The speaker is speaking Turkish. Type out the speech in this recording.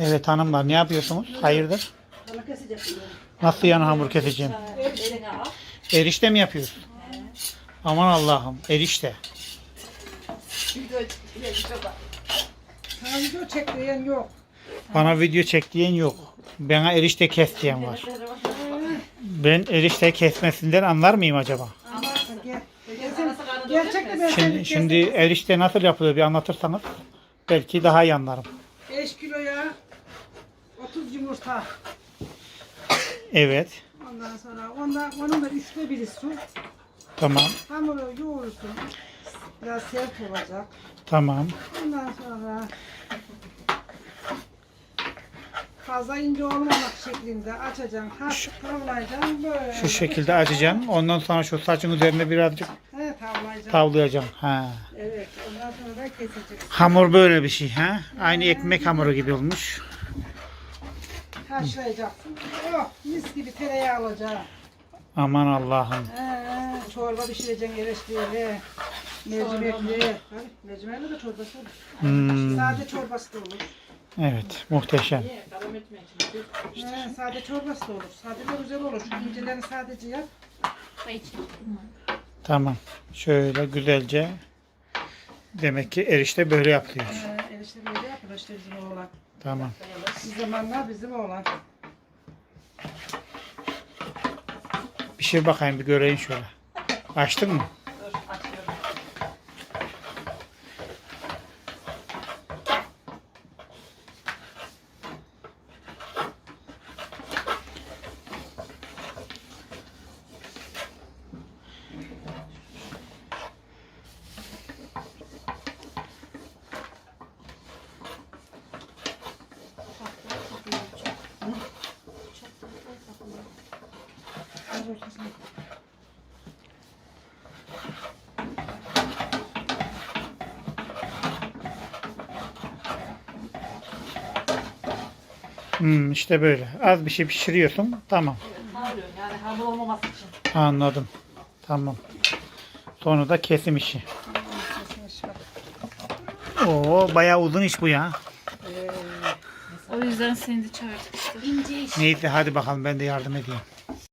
Evet hanımlar ne yapıyorsunuz? Hayırdır? Nasıl yani hamur keseceğim? Erişte mi yapıyorsun? Aman Allah'ım erişte. Sana video çek yok. Bana video çek diyen yok. Bana erişte kes diyen var. Ben erişte kesmesinden anlar mıyım acaba? Şimdi, şimdi erişte nasıl yapılıyor bir anlatırsanız belki daha iyi anlarım. 5 kiloya 30 yumurta. Evet. Ondan sonra ondan, onun da üçte biri su. Tamam. Hamuru yoğurursun. Biraz sert olacak. Tamam. Ondan sonra fazla ince olmamak şeklinde açacaksın. Hafif tavlayacaksın böyle. Şu şekilde açacağım. Ondan sonra şu saçın üzerine birazcık He tavlayacaksın. tavlayacağım. Ha. Evet. Ondan sonra da keseceksin. Hamur böyle bir şey ha. Aynı ekmek hamuru gibi olmuş. Haşlayacaksın. Oh mis gibi tereyağı alacaksın. Aman Allah'ım. He, çorba pişireceksin erişteyle. Mercimekli. Hadi, mercimekli de çorbası olur. Hmm, Sade çorbası da olur. evet muhteşem. He, sade çorbası da olur. Sade de güzel olur. Şu incilerini sadece yap. Tamam. Şöyle güzelce. Demek ki erişte böyle yapılıyor. He, erişte böyle yapılır işte bizim oğlan. Tamam. Bir zamanlar bizim oğlan. Bir şey bakayım bir göreyim şöyle. Açtın mı? Ortasına. Hmm, işte böyle. Az bir şey pişiriyorsun. Tamam. Sağlıyorsun yani hamur olmaması için. Anladım. Tamam. Sonra da kesim işi. Oo bayağı uzun iş bu ya. O yüzden seni de çağırdık işte. Neyse hadi bakalım ben de yardım edeyim.